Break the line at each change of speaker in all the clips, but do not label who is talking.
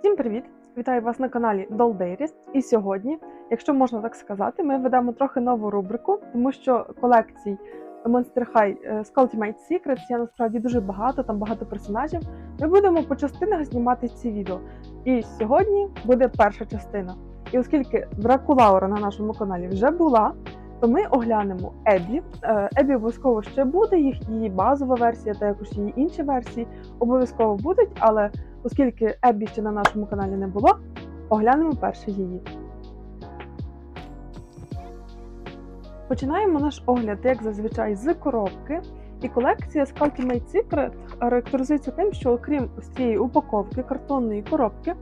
Всім привіт! Вітаю вас на каналі Doll І сьогодні, якщо можна так сказати, ми ведемо трохи нову рубрику, тому що колекцій Monster High е, з Ultimate Secrets є насправді дуже багато, там багато персонажів. Ми будемо по частинах знімати ці відео. І сьогодні буде перша частина. І оскільки Дракулаура на нашому каналі вже була, то ми оглянемо Ебі. Е, Ебі обов'язково ще буде, їх її базова версія, та також її інші версії обов'язково будуть, але оскільки Ебі ще на нашому каналі не було, оглянемо перше її. Починаємо наш огляд, як зазвичай, з коробки. І колекція з Ultimate Secret характеризується тим, що окрім ось цієї упаковки картонної коробки,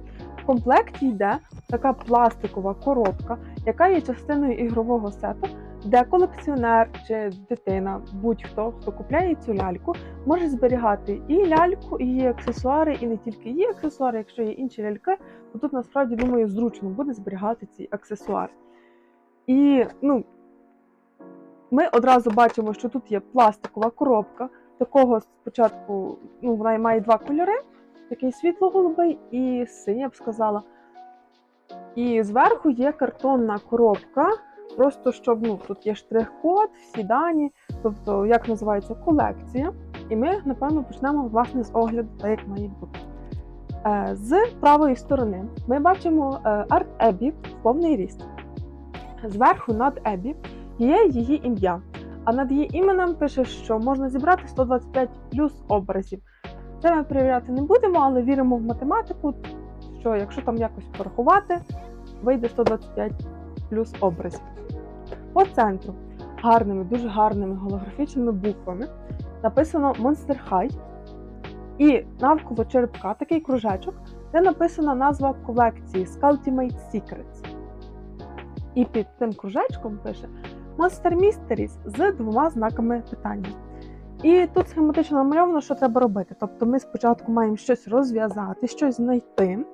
в комплекті йде така пластикова коробка, яка є частиною ігрового сету, де колекціонер чи дитина, будь-хто, хто купляє цю ляльку, може зберігати і ляльку, і її аксесуари, і не тільки її аксесуари, якщо є інші ляльки, то тут насправді думаю зручно буде зберігати ці аксесуари. І ну, ми одразу бачимо, що тут є пластикова коробка. Такого спочатку ну, вона має два кольори: такий світло-голубий і синій, я б сказала. І зверху є картонна коробка, просто щоб ну, тут є штрих-код, всі дані, тобто, як називається колекція. І ми, напевно, почнемо власне з огляду, так як має бути. Е, З правої сторони ми бачимо е, арт Ебі в повний ріст. Зверху над Ебі є її ім'я. А над її іменем пише, що можна зібрати 125 плюс образів. Це ми перевіряти не будемо, але віримо в математику, що якщо там якось порахувати, вийде 125 плюс образів. По центру гарними, дуже гарними голографічними буквами написано Monster High. І навколо черепка такий кружечок, де написана назва колекції Ultimate Secrets. І під цим кружечком пише Monster Mysteries з двома знаками питання. І тут схематично намальовано, що треба робити. Тобто ми спочатку маємо щось розв'язати, щось знайти,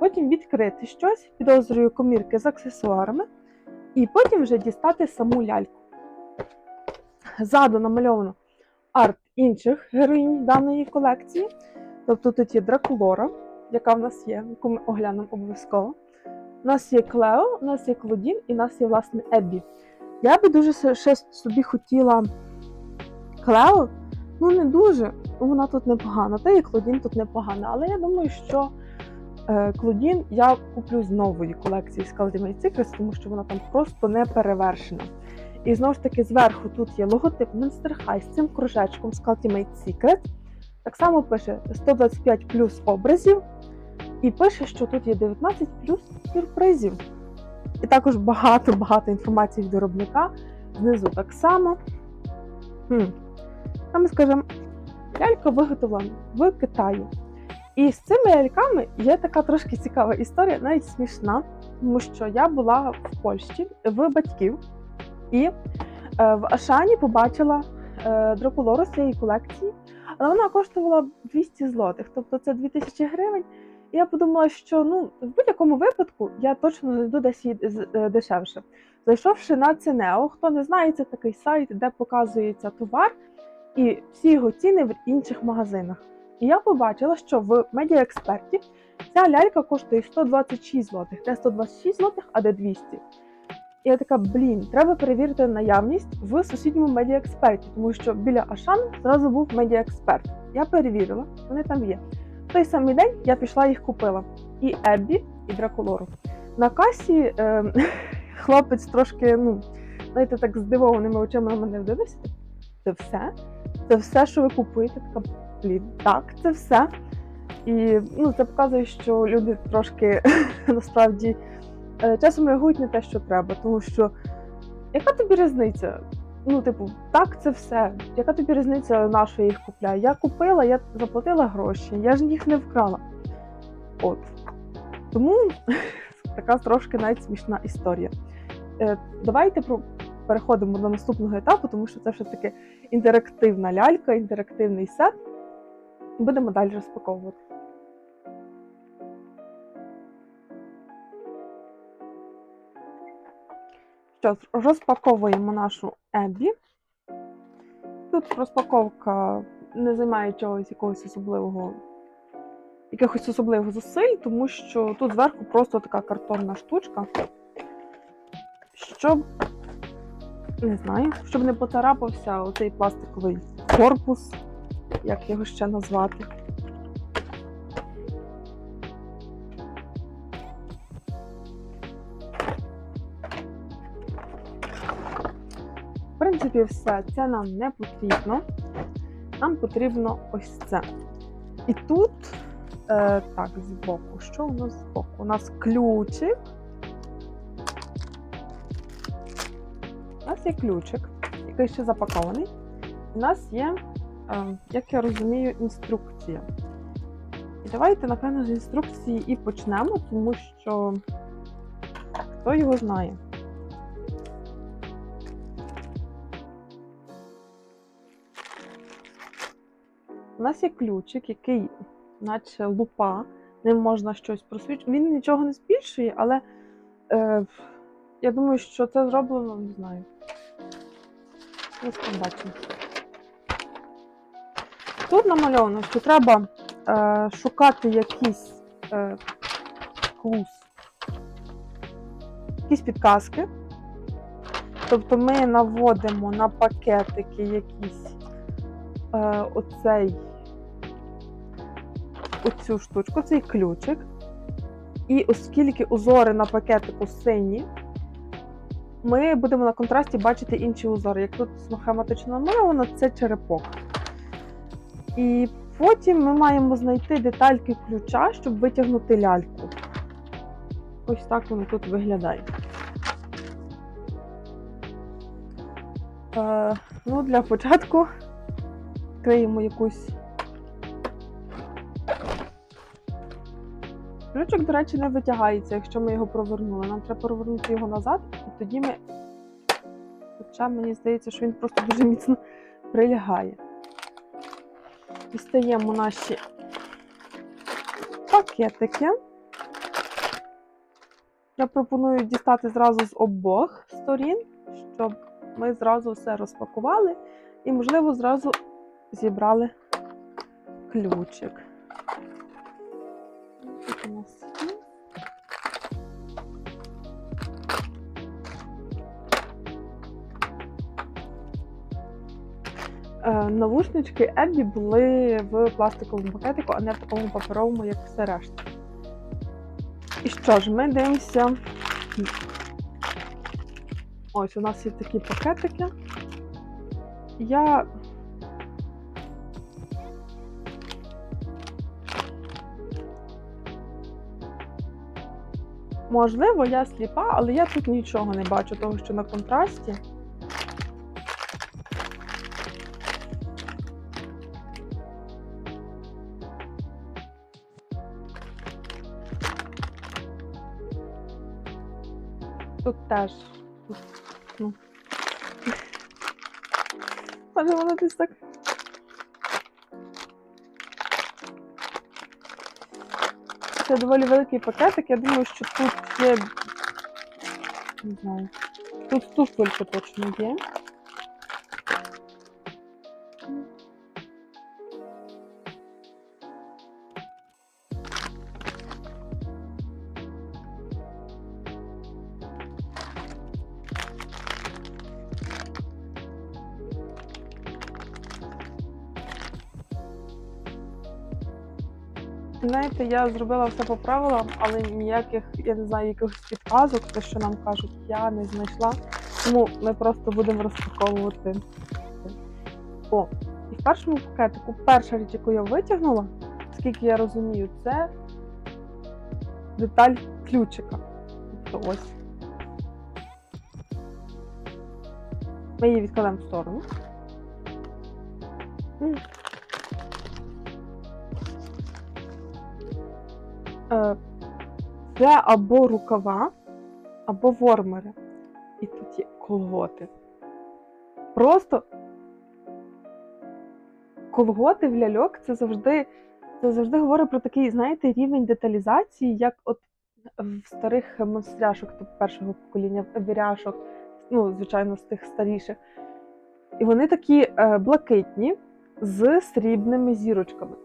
потім відкрити щось, підозрюю комірки з аксесуарами, і потім вже дістати саму ляльку. Ззаду намальовано арт інших героїнь даної колекції. Тобто тут є Дракулора, яка в нас є, яку ми оглянемо обов'язково. У нас є Клео, у нас є Клодін і у нас є, власне, Еббі. Я би дуже ще собі хотіла Клео, ну не дуже, вона тут непогана. Та і Клодін тут непогана. Але я думаю, що Клодін я куплю з нової колекції з Ultimate Secrets, тому що вона там просто не перевершена. І знову ж таки, зверху тут є логотип Monster High з цим кружечком з Ultimate Secret. Так само пише 125 плюс образів. І пише, що тут є 19 плюс сюрпризів. І також багато-багато інформації від виробника. Знизу так само. Хм. А ми скажемо, лялька виготовлена в Китаї. І з цими ляльками є така трошки цікава історія, навіть смішна, тому що я була в Польщі в батьків і е, в Ашані побачила е, дракулору з цієї колекції, але вона коштувала 200 злотих, тобто це 2000 гривень. І я подумала, що ну в будь-якому випадку я точно знайду десь її е, дешевше. Зайшовши на Ценео, хто не знає, це такий сайт, де показується товар і всі його ціни в інших магазинах. І я побачила, що в медіаексперті ця лялька коштує 126 злотих, де 126 злотих, а де 200. І я така, блін, треба перевірити наявність в сусідньому медіаексперті, тому що біля Ашан зразу був медіаексперт. Я перевірила, вони там є. В той самий день я пішла їх купила. І Еббі, і Дракулору. На касі е, хлопець трошки, ну, знаєте, так здивованими очима на мене дивився. Це все? Це все, що ви купуєте? Така, блін, так, це все. І ну, це показує, що люди трошки насправді е, часом реагують не те, що треба, тому що яка тобі різниця? Ну, типу, так, це все. Яка тобі різниця, на їх купляю? Я купила, я заплатила гроші, я ж їх не вкрала. От. Тому така трошки навіть смішна історія. Е, давайте про... переходимо до наступного етапу, тому що це все таки інтерактивна лялька, інтерактивний сет. Будемо далі розпаковувати. Що розпаковуємо нашу Еббі. Тут розпаковка не займає чогось якогось особливого якихось особливих зусиль, тому що тут зверху просто така картонна штучка, щоб не знаю, щоб не поцарапався оцей пластиковий корпус, як його ще назвати. В принципі, все. Це нам не потрібно. Нам потрібно ось це. І тут, е, так, збоку. Що у нас збоку? У нас ключик. У нас є ключик, який ще запакований. У нас є, як я розумію, інструкція. І давайте, напевно, з інструкції і почнемо, тому що хто його знає. У нас є ключик, який, наче лупа, ним можна щось просвічувати. Він нічого не збільшує, але е, я думаю, що це зроблено, не знаю. Ось побачимо. Тут намальовано, що треба е, шукати якісь е, клус, якісь підказки. Тобто ми наводимо на пакетики якісь е, оцей, оцю штучку, цей ключик. І оскільки узори на пакетику сині, ми будемо на контрасті бачити інші узори. Як тут схематично намальовано, це черепок. І потім ми маємо знайти детальки ключа, щоб витягнути ляльку. Ось так воно тут виглядає. Е, ну, для початку відкриємо якусь. Ключик, до речі, не витягається, якщо ми його провернули. Нам треба провернути його назад, і тоді ми. Хоча мені здається, що він просто дуже міцно прилягає. Дістаємо наші пакетики. Я пропоную дістати зразу з обох сторін, щоб ми зразу все розпакували і, можливо, зразу зібрали ключик. Тут у нас Навушнички Еббі були в пластиковому пакетику, а не в такому паперовому, як все решта. І що ж, ми дивимося. Ось у нас є такі пакетики. Я Можливо, я сліпа, але я тут нічого не бачу, того що на контрасті. Теж. Ну. Може, воно десь так. Це доволі великий пакетик. Я думаю, що тут є. Не знаю. Тут туфелька точно є. Знаєте, я зробила все по правилам, але ніяких, я не знаю, якихось підказок, те, що нам кажуть, я не знайшла. Тому ми просто будемо розпаковувати. О, і в першому пакетику перша річ, яку я витягнула, скільки я розумію, це деталь ключика. Тобто ось. Ми її відкладемо в сторону. Це або рукава, або вормери. І тут є колготи. Просто колготи в ляльок це завжди, це завжди говорить про такий, знаєте, рівень деталізації, як от в старих монстряшок тобто першого покоління, віряшок, ну, звичайно, з тих старіших. І вони такі е, блакитні з срібними зірочками.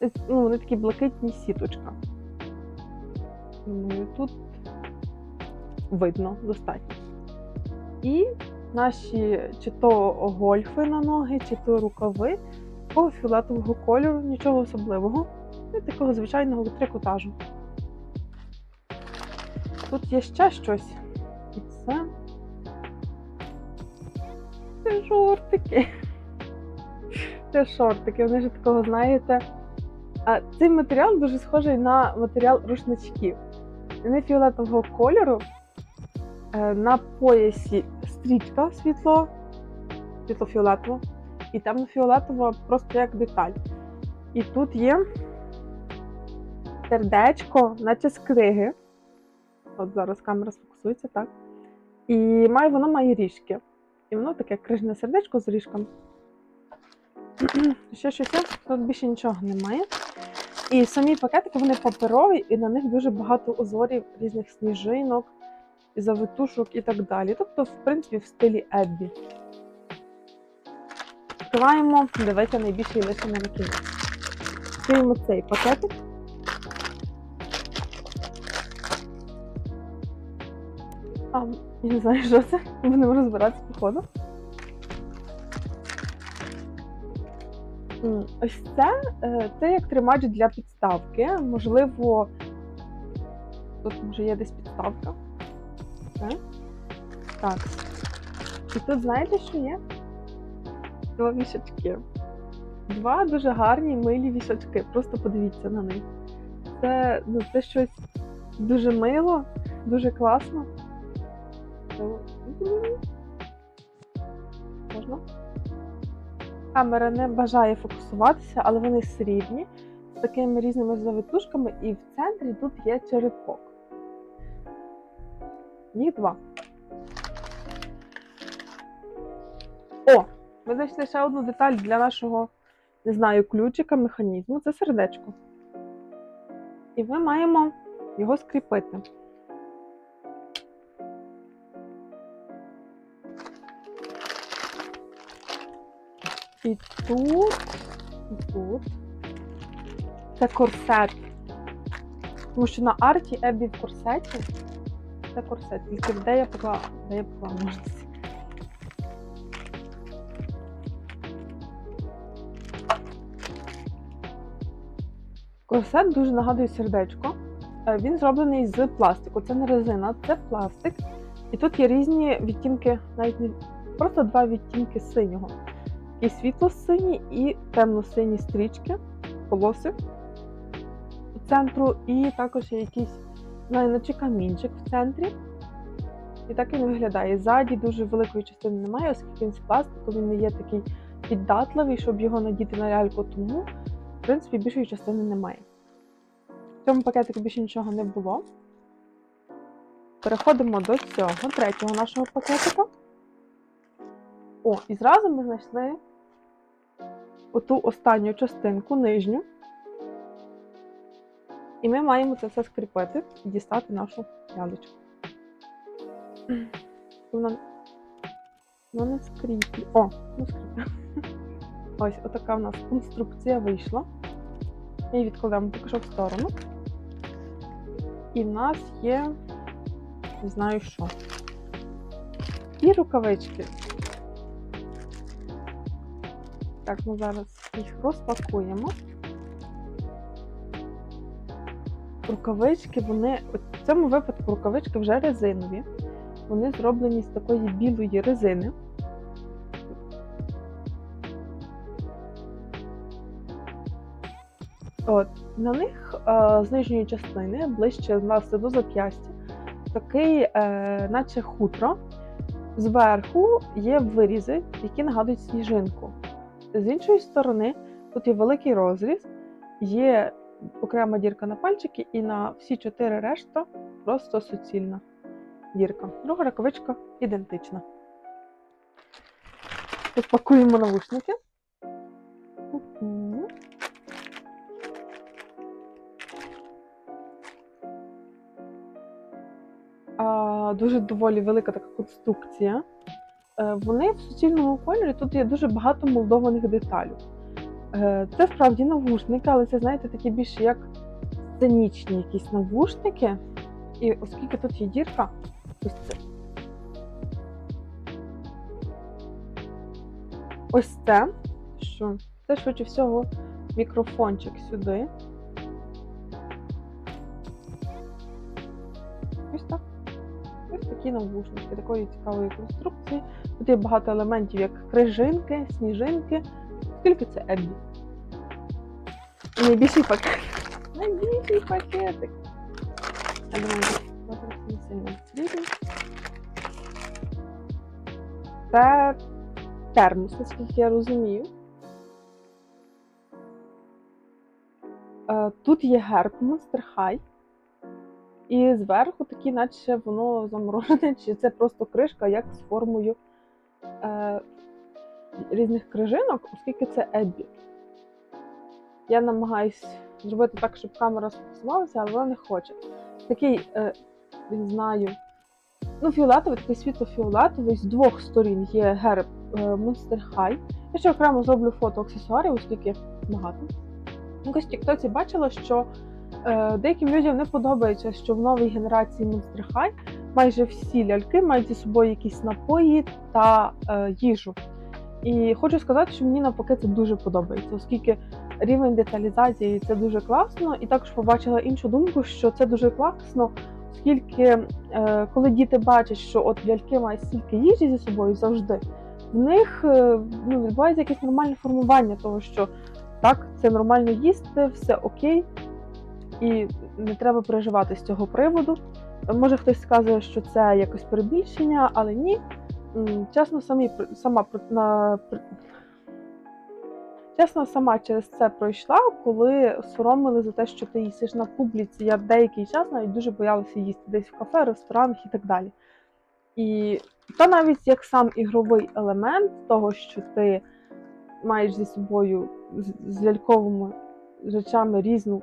Ну, вони такі блакитні сіточка. Думаю, тут видно достатньо. І наші чи то гольфи на ноги, чи то рукави такого фіолетового кольору, нічого особливого. І такого звичайного трикотажу. Тут є ще щось. І це. Це шортики. Це шортики, вони ж такого, знаєте. А цей матеріал дуже схожий на матеріал рушничків. Вони фіолетового кольору. Е, На поясі стрічка світло, світло-фіолетова, і темно-фіолетова просто як деталь. І тут є сердечко, наче з криги. От зараз камера сфокусується, так. І має, воно має ріжки. І воно таке крижне сердечко з ріжками. Ще щось тут більше нічого немає. І самі пакетики вони паперові, і на них дуже багато узорів різних сніжинок, завитушок і так далі. Тобто, в принципі, в стилі Еббі. Відкриваємо, дивіться, найбільший лише на кінець. Відкриємо цей пакетик. А, я не знаю, що це. Будемо розбиратися по Ось це, е, це як тримач для підставки. Можливо, тут може є десь підставка. Це. Так. І тут знаєте, що є? Два вішачки. Два дуже гарні милі вішачки. Просто подивіться на них. Це, ну, це щось дуже мило, дуже класно. Можна? Камера не бажає фокусуватися, але вони срібні, з такими різними завитушками, і в центрі тут є черепок. Їх два. О! Ми знайшли ще одну деталь для нашого, не знаю, ключика, механізму. Це сердечко. І ми маємо його скріпити. І тут, і тут. Це корсет. Тому що на арті Ебі в корсеті. Це корсет. Тільки де я поклала, де я поклала ножниці. Корсет дуже нагадує сердечко. Е, Він зроблений з пластику. Це не резина, це пластик. І тут є різні відтінки, навіть не просто два відтінки синього. І світло-сині, і темно-сині стрічки, полоси по центру, і також є якийсь, знаю, наче камінчик в центрі. І так він виглядає. Ззаді дуже великої частини немає, оскільки він з пластику, він не є такий піддатливий, щоб його надіти на ляльку, тому, в принципі, більшої частини немає. В цьому пакетику більше нічого не було. Переходимо до цього, третього нашого пакетика. О, і зразу ми знайшли оту останню частинку, нижню. І ми маємо це все скріпити і дістати нашу ялочку. Вона, вона не скріплі. О, ну скріплю. Ось отака в нас конструкція вийшла. Її відкладемо поки що в сторону. І в нас є, не знаю що. І рукавички. Так, ми зараз їх розпакуємо. Рукавички, вони, в цьому випадку рукавички вже резинові. Вони зроблені з такої білої резини. От, на них е, з нижньої частини, ближче власне до зап'ястя, такий, е, наче хутро. Зверху є вирізи, які нагадують сніжинку. З іншої сторони, тут є великий розріз, є окрема дірка на пальчики, і на всі чотири решта просто суцільна дірка. Друга рукавичка ідентична. Розпакуємо навушники. А, Дуже доволі велика така конструкція. Е, Вони в суцільному кольорі тут є дуже багато молдованих деталей. Е, Це справді навушники, але це, знаєте, такі більше як сценічні якісь навушники. І оскільки тут є дірка, ось це. Ось це, що це швидше всього мікрофончик сюди. Навушнички такої цікавої конструкції. Тут є багато елементів, як крижинки, сніжинки. Скільки це Еббі? Найбільший пакет. Найбільший пакетик. Я думаю, не сильно потрібно. Це термос, наскільки я розумію. Е, Тут є герб Monster High. І зверху такі, наче воно заморожене, чи це просто кришка, як з формою е, різних крижинок, оскільки це Еббі. Я намагаюсь зробити так, щоб камера сфокусувалася, але вона не хоче. Такий, е, не знаю, ну, фіолетовий, такий світло-фіолетовий, з двох сторін є герб е, Monster High. Я ще окремо зроблю фото аксесуарів, оскільки багато. Якось в Тіктоці бачила, що деяким людям не подобається, що в новій генерації Monster High майже всі ляльки мають зі собою якісь напої та е, їжу. І хочу сказати, що мені навпаки це дуже подобається, оскільки рівень деталізації це дуже класно, і також побачила іншу думку, що це дуже класно, оскільки е, коли діти бачать, що от ляльки мають стільки їжі зі собою завжди, в них е, ну, відбувається якесь нормальне формування того, що так, це нормально їсти, все окей, і не треба переживати з цього приводу. Може хтось скаже, що це якось перебільшення, але ні. Чесно, самі сама на чесно, сама через це пройшла, коли соромили за те, що ти їсиш на публіці. Я деякий час навіть дуже боялася їсти десь в кафе, ресторанах і так далі. І та навіть як сам ігровий елемент того, що ти маєш зі собою з, ляльковими речами різну,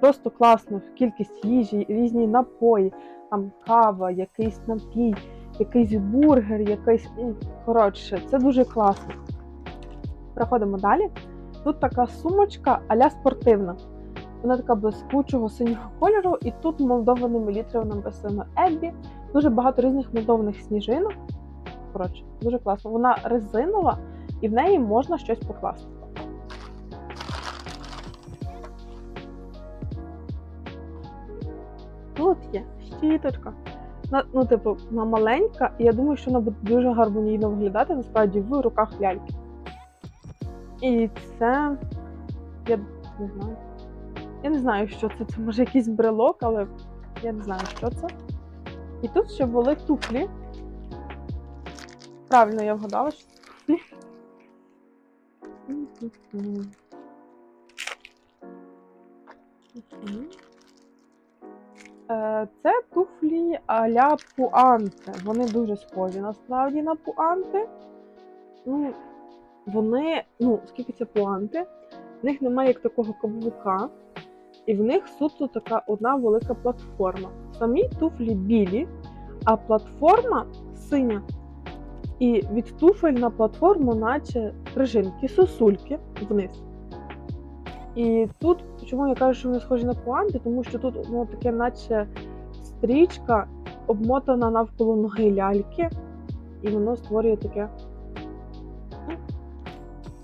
просто класну кількість їжі, різні напої, там кава, якийсь напій, якийсь бургер, якийсь. Коротше, це дуже класно. Проходимо далі. Тут така сумочка а-ля спортивна. Вона така блискучого синього кольору, і тут молдованими літрами написано Еббі. Дуже багато різних молдованих сніжинок. Коротше, дуже класно. Вона резинова і в неї можна щось покласти. Тут є щіточка. Ну, типу, вона маленька, і я думаю, що вона буде дуже гармонійно виглядати насправді в руках ляльки. І це. Я не знаю. Я не знаю, що це. Це може якийсь брелок, але я не знаю, що це. І тут ще були туфлі. Правильно я вгадала, що це туфлі. Е, Це туфлі а-ля пуанте. Вони дуже схожі насправді на пуанти. Ну, вони, ну, скільки це пуанти, в них немає як такого каблука, і в них суто така одна велика платформа. Самі туфлі білі, а платформа синя. І від туфель на платформу, наче крижинки, сосульки вниз. І тут, чому я кажу, що вони схожі на пуанти, тому що тут ну, таке, наче стрічка обмотана навколо ноги ляльки, і воно створює таке ну,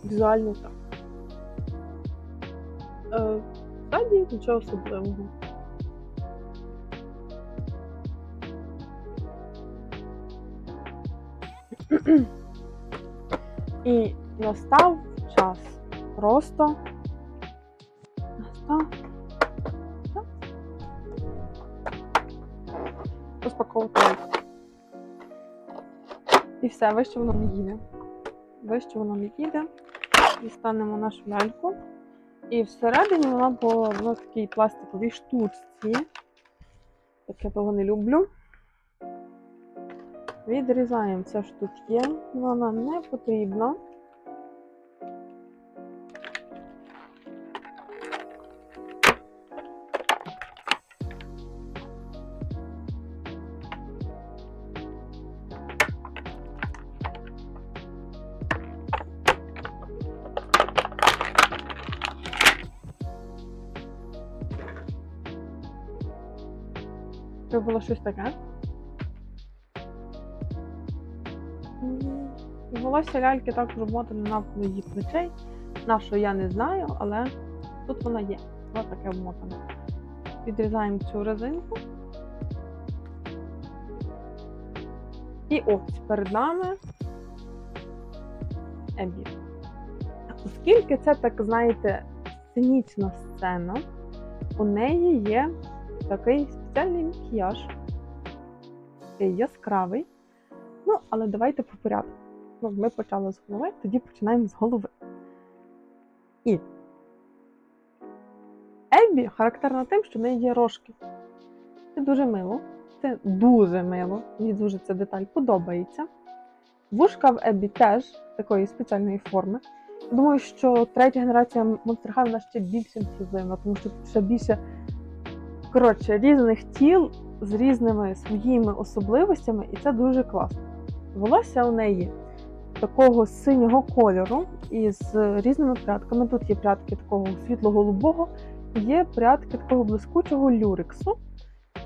візуально так. Е, Ззаді нічого особливого. І настав час. Просто Розпаковувати ляльку. І все, вище воно не їде. Вище воно не їде. Дістанемо нашу ляльку. І всередині вона була в нас такій пластиковій штучці. Так я того не люблю. Відрізаємо це, що тут є. Вона не потрібна. Було щось таке. Волосся ляльки також обмотане навколо її плечей. На що я не знаю, але тут вона є. Ось таке обмотане. Відрізаємо цю резинку. І ось перед нами Ебі. Оскільки це, так знаєте, сценічна сцена, у неї є такий спеціальний макіяж, яскравий. Ну, але давайте по порядку. Ну, ми почали з голови, тоді починаємо з голови. І Еббі характерна тим, що в неї є рожки. Це дуже мило. Це дуже мило. Мені дуже ця деталь подобається. Вушка в Еббі теж такої спеціальної форми. Думаю, що третя генерація Monster High ще більш інклюзивна, тому що тут ще більше коротше, різних тіл з різними своїми особливостями, і це дуже класно. Волосся у неї такого синього кольору і з різними прядками. Тут є прядки такого світло-голубого, є прядки такого блискучого люрексу,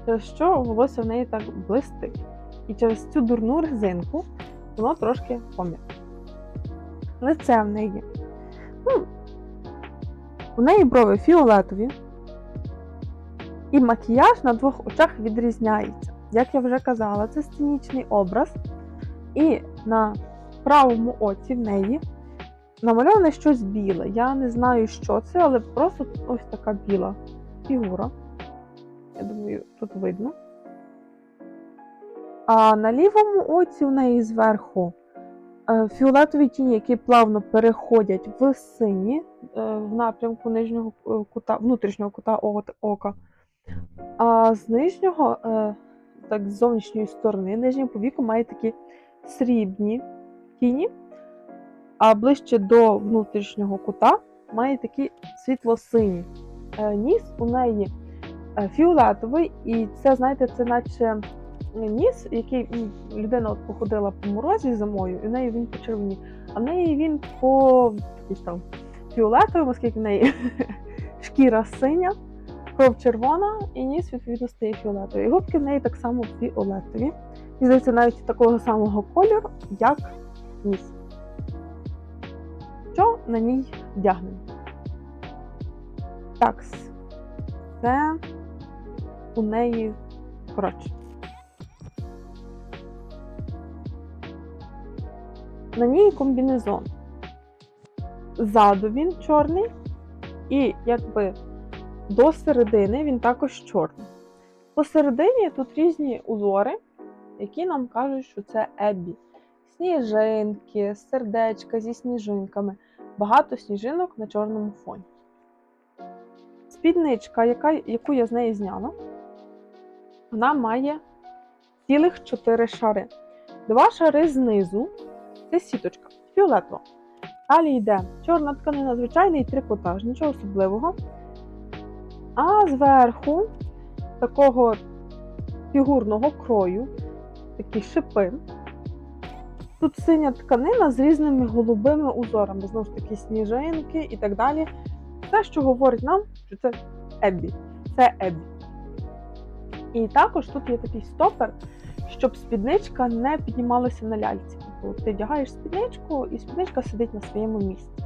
через що волосся в неї так блистить. І через цю дурну резинку воно трошки пом'яте. Лице в неї. Ну, у неї брови фіолетові, і макіяж на двох очах відрізняється. Як я вже казала, це сценічний образ. І на правому оці в неї намальоване щось біле. Я не знаю, що це, але просто ось така біла фігура. Я думаю, тут видно. А на лівому оці в неї зверху е, фіолетові тіні, які плавно переходять в сині е, в напрямку нижнього е, кута, внутрішнього кута ока. А з нижнього, е, так, з зовнішньої сторони, нижнього повіку має такі срібні тіні, а ближче до внутрішнього кута має такі світло-сині. Е, Ніс у неї е, фіолетовий, і це, знаєте, це наче ніс, який людина от походила по морозі зимою, і в неї він почервонів, а в неї він по там фіолетовий, оскільки в неї шкіра синя, кров червона, і ніс відповідно стає фіолетовий. І губки в неї так само фіолетові. І здається, навіть такого самого кольору, як ніс. Що на ній вдягнено? Так, це у неї коротше. На ній комбінезон. Ззаду він чорний, і якби до середини він також чорний. Посередині тут різні узори, які нам кажуть, що це Еббі. Сніжинки, сердечка зі сніжинками, багато сніжинок на чорному фоні. Спідничка, яка, яку я з неї зняла, вона має цілих 4 шари. Два шари знизу це сіточка фіолетова. Далі йде чорна тканина, звичайний трикотаж, нічого особливого. А зверху такого фігурного крою, такі шипи. Тут синя тканина з різними голубими узорами, знову ж таки, сніжинки і так далі. Те, що говорить нам, що це Еббі. Це Еббі. І також тут є такий стопер, щоб спідничка не піднімалася на ляльці. Тобто ти вдягаєш спідничку, і спідничка сидить на своєму місці.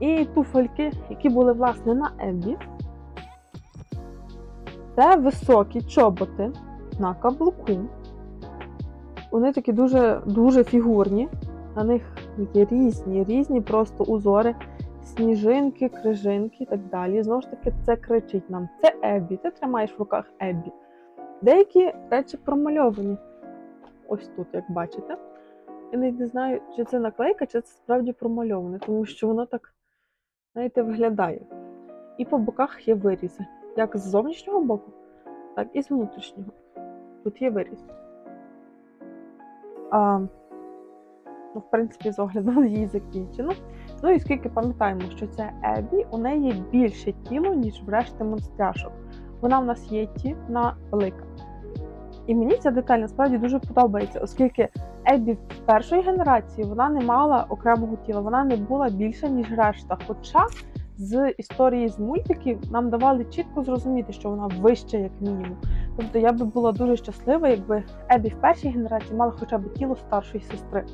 І туфельки, які були власне на Еббі, це високі чоботи на каблуку. Вони такі дуже, дуже фігурні. На них є різні, різні просто узори, сніжинки, крижинки і так далі. Знову ж таки, це кричить нам: це Еббі, ти тримаєш в руках Еббі. Деякі речі промальовані. Ось тут, як бачите. Я навіть не знаю, чи це наклейка, чи це справді промальоване, тому що воно так, знаєте, виглядає. І по боках є вирізи. Як з зовнішнього боку, так і з внутрішнього. Тут є виріз. А, ну, в принципі, з огляду її закінчено. Ну і скільки пам'ятаємо, що це Ебі, у неї більше тіло, ніж в решти монстряшок. Вона в нас є ті, вона велика. І мені ця деталь насправді дуже подобається, оскільки Еббі першої генерації вона не мала окремого тіла, вона не була більша, ніж решта. Хоча з історії з мультиків нам давали чітко зрозуміти, що вона вища, як мінімум. Тобто я би була дуже щаслива, якби Ебі в першій генерації мала хоча б тіло старшої сестри.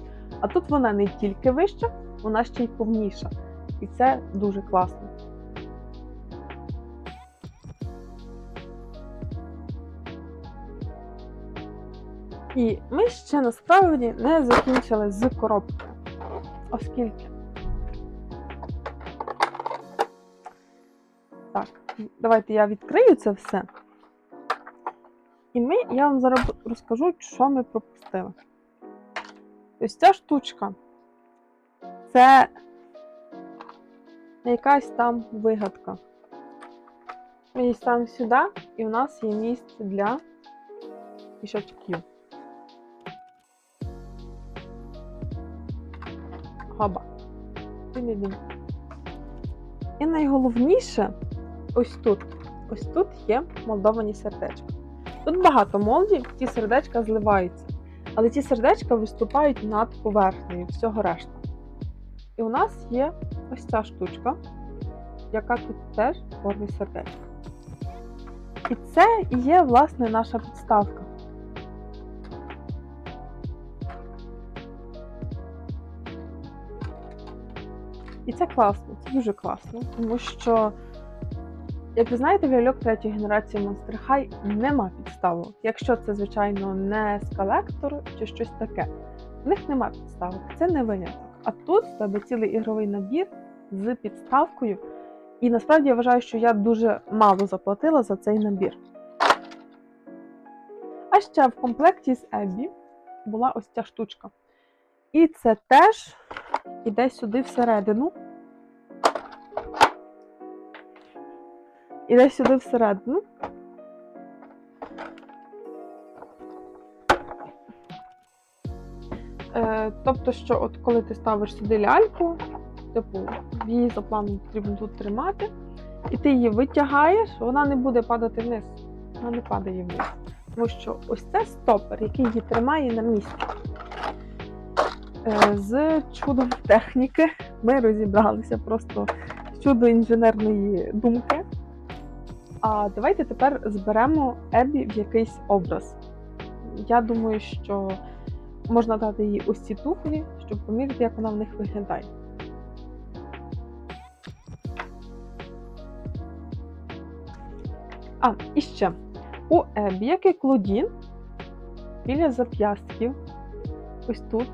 А тут вона не тільки вища, вона ще й повніша. І це дуже класно. І ми ще насправді не закінчили з коробкою, оскільки. Так, давайте я відкрию це все. І ми, я вам зараз розкажу, що ми пропустили. Ось ця штучка це якась там вигадка. Ми її ставимо сюди, і в нас є місце для пішачків. Хоба. І найголовніше, ось тут. Ось тут є молдовані сердечка. Тут багато молді, ті сердечка зливаються. Але ці сердечка виступають над поверхнею всього решта. І у нас є ось ця штучка, яка тут теж формі сердечка. І це і є, власне, наша підставка. І це класно, це дуже класно, тому що, як ви знаєте, в третьої генерації Monster High нема підставок. Якщо це, звичайно, не скалектор чи щось таке, в них нема підставок, це не виняток. А тут в тебе цілий ігровий набір з підставкою. І насправді я вважаю, що я дуже мало заплатила за цей набір. А ще в комплекті з Еббі була ось ця штучка. І це теж іде сюди всередину. Іде сюди всередину. Е, тобто, що от коли ти ставиш сюди ляльку, типу, її за планом потрібно тут тримати, і ти її витягаєш, вона не буде падати вниз. Вона не падає вниз. Тому що ось це стопер, який її тримає на місці. Е, З чудом техніки ми розібралися просто з чудо інженерної думки. А давайте тепер зберемо Ебі в якийсь образ. Я думаю, що можна дати їй ось ці туфлі, щоб поміряти, як вона в них виглядає. А, і ще. У Ебі, як і Клодін, біля зап'ястків, ось тут,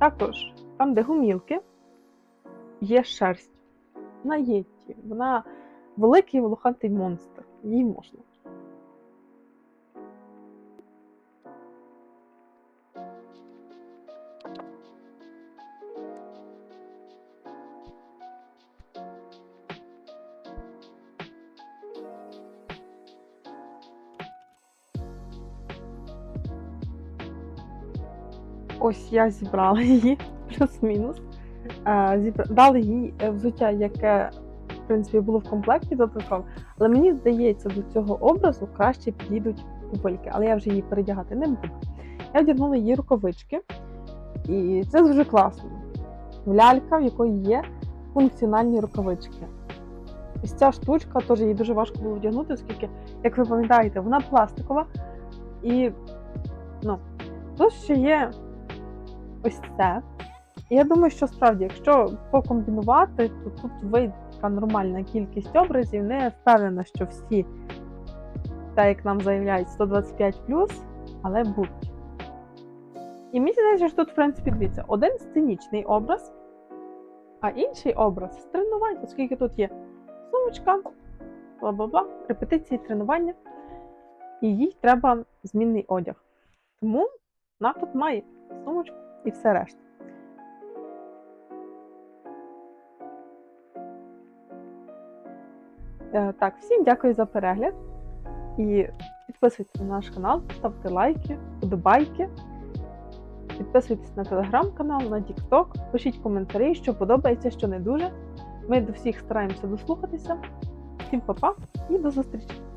також там, де гумілки, є шерсть. Вона єтті, вона великий волохатий монстр. Їй можна. Ось я зібрала її, плюс-мінус. Е, Дали їй е, взуття, яке, в принципі, було в комплекті додатково. Але мені здається, до цього образу краще підійдуть купельки, але я вже її передягати не буду. Я вдягнула її рукавички, і це дуже класно. Лялька, в якої є функціональні рукавички. Ось ця штучка теж їй дуже важко було вдягнути, оскільки, як ви пам'ятаєте, вона пластикова. І ну, тут ще є ось це. Я думаю, що справді, якщо покомбінувати, то тут вийде така нормальна кількість образів. Не впевнена, що всі, так як нам заявляють, 125 але будуть. І мені здається, що тут, в принципі, дивіться, один сценічний образ, а інший образ з тренувань, оскільки тут є сумочка, бла-бла-бла, репетиції, тренування, і їй треба змінний одяг. Тому тут має сумочку і все решта. Е, Так, всім дякую за перегляд. І підписуйтесь на наш канал, ставте лайки, подобайки. Підписуйтесь на телеграм-канал, на TikTok, пишіть коментарі, що подобається, що не дуже. Ми до всіх стараємося дослухатися. Всім па-па і до зустрічі!